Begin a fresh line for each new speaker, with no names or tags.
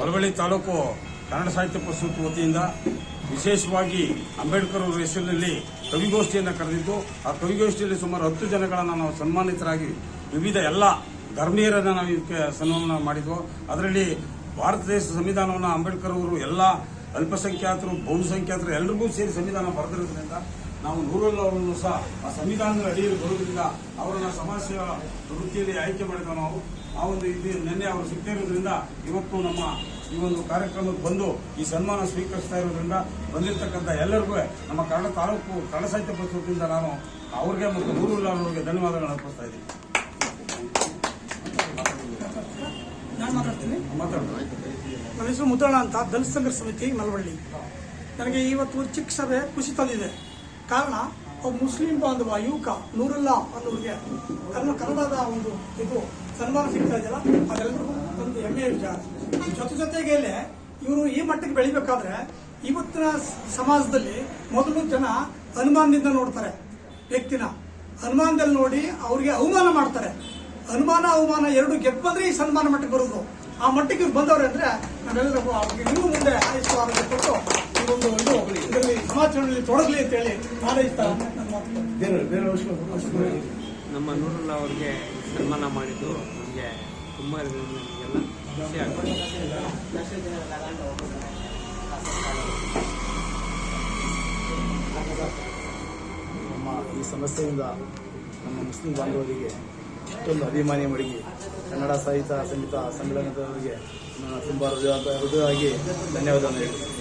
ಮಳವಳ್ಳಿ ತಾಲೂಕು ಕನ್ನಡ ಸಾಹಿತ್ಯ ಪರಿಷತ್ ವತಿಯಿಂದ ವಿಶೇಷವಾಗಿ ಅಂಬೇಡ್ಕರ್ ಅವರ ಹೆಸರಿನಲ್ಲಿ ಕವಿಗೋಷ್ಠಿಯನ್ನು ಕರೆದಿದ್ದು, ಆ ಕವಿಗೋಷ್ಠಿಯಲ್ಲಿ ಸುಮಾರು ಹತ್ತು ಜನಗಳನ್ನು ನಾವು ಸನ್ಮಾನಿತರಾಗಿ ವಿವಿಧ ಎಲ್ಲ ಧರ್ಮೀಯರನ್ನು ನಾವು ಇದಕ್ಕೆ ಸನ್ಮಾನ ಮಾಡಿದ್ವು. ಅದರಲ್ಲಿ ಭಾರತ ದೇಶ ಸಂವಿಧಾನವನ್ನು ಅಂಬೇಡ್ಕರ್ ಅವರು ಎಲ್ಲ ಅಲ್ಪಸಂಖ್ಯಾತರು, ಬಹುಸಂಖ್ಯಾತರು ಎಲ್ರಿಗೂ ಸೇರಿ ಸಂವಿಧಾನ ಬರೆದಿರೋದ್ರಿಂದ ನಾವು ನೂರಲ್ಲ ಅವರನ್ನು ಸಹ ಆ ಸಂವಿಧಾನದ ಅಡಿಯಲ್ಲಿ ಬರೋದ್ರಿಂದ ಅವರನ್ನ ಸಮಾಜ ಸೇವಾ ವೃತ್ತಿಯಲ್ಲಿ ಆಯ್ಕೆ ಮಾಡಿದ ನಾವು ಆ ಒಂದು ಇದು ನಿನ್ನೆ ಅವರು ಸಿಗ್ತಾ ಇರೋದ್ರಿಂದ ಇವತ್ತು ನಮ್ಮ ಈ ಒಂದು ಕಾರ್ಯಕ್ರಮಕ್ಕೆ ಬಂದು ಈ ಸನ್ಮಾನ ಸ್ವೀಕರಿಸ್ತಾ ಇರೋದ್ರಿಂದ ಬಂದಿರತಕ್ಕಂಥ ಎಲ್ಲರಿಗೂ ನಮ್ಮ ಕನ್ನಡ ತಾಲೂಕು ಕನ್ನಡ ಸಾಹಿತ್ಯ ಪರಿಷತ್ತಿಂದ ನಾನು ಅವ್ರಿಗೆ ಮತ್ತು ನೂರು ಅವರಿಗೆ ಧನ್ಯವಾದಗಳನ್ನು ಅರ್ಪಿಸ್ತಾ ಇದ್ದೀನಿ.
ನಾನು ಮಾತಾಡ್ತೀನಿ. ನನ್ನ ಹೆಸರು ಮುದ್ದಣ್ಣ ಅಂತ ದಲಿತ ಸಂಘರ್ಷ ಸಮಿತಿ ಮಲವಳ್ಳಿ. ನನಗೆ ಇವತ್ತು ಚಿಕ್ಕ ಸಭೆ ಖುಷಿ ತಂದಿದೆ. ಕಾರಣ ಮುಸ್ಲಿಂ ಬಾಂಧವ, ಯುವಕ, ನೂರುಲ್ಲಾ ಅನ್ನೋರಿಗೆ ಕನ್ನಡ ಕನ್ನಡದ ಒಂದು ಇದು ಸನ್ಮಾನ ಸಿಗ್ತಾ ಇದೆಯಲ್ಲ ಅದೆಲ್ಲರಿಗೂ ಒಂದು ಹೆಮ್ಮೆಯ ವಿಚಾರ. ಜೊತೆ ಜೊತೆಗೆ ಇವರು ಈ ಮಟ್ಟಕ್ಕೆ ಬೆಳಿಬೇಕಾದ್ರೆ ಇವತ್ತಿನ ಸಮಾಜದಲ್ಲಿ ಮೊದಲು ಜನ ಅನುಮಾನದಿಂದ ನೋಡ್ತಾರೆ, ವ್ಯಕ್ತಿನ. ಅನುಮಾನದಲ್ಲಿ ನೋಡಿ ಅವ್ರಿಗೆ ಅವಮಾನ ಮಾಡ್ತಾರೆ. ಅನುಮಾನ ಅವಮಾನ ಎರಡು ಗೆದ್ದು ಈ ಸನ್ಮಾನ ಮಟ್ಟಕ್ಕೆ ಬರೋದು. ಆ ಮಟ್ಟಕ್ಕೆ ಇವ್ರು ಬಂದವ್ರೆ ಅಂದ್ರೆ ನಾವೆಲ್ಲರಿಗೂ ಅವ್ರಿಗೆ ಇನ್ನೂ ಮುಂದೆ ಆಯುಷ್ಯ ಕೊಟ್ಟು ಇದು ಇದರಲ್ಲಿ ಸಮಾಚರಣೆಯಲ್ಲಿ ತೊಡಗಲಿ ಅಂತ ಹೇಳಿ ಹಾರೈಸ್ತಾ ನನ್ನ ಮಾತು
ನಮ್ಮ ನೂರಲ್ಲ ಅವರಿಗೆ ಸನ್ಮಾನ ಮಾಡಿದ್ದು ನಮಗೆ ತುಂಬ ನಮಗೆಲ್ಲ ಖುಷಿ ಆಗ್ತದೆ.
ನಮ್ಮ ಈ ಸಮಸ್ಯೆಯಿಂದ ನಮ್ಮ ಮುಸ್ಲಿಂ ಬಾಂಧವರಿಗೆ ಇಷ್ಟೊಂದು ಅಭಿಮಾನಿ ಮಡಗಿ ಕನ್ನಡ ಸಾಹಿತ್ಯ ಸಂಗೀತ ಸಮ್ಮೇಳನದವರಿಗೆ ನಾನು ತುಂಬ ಹೃದಯ ಹೃದಯವಾಗಿ ಧನ್ಯವಾದವನ್ನು ಹೇಳ್ತೀನಿ.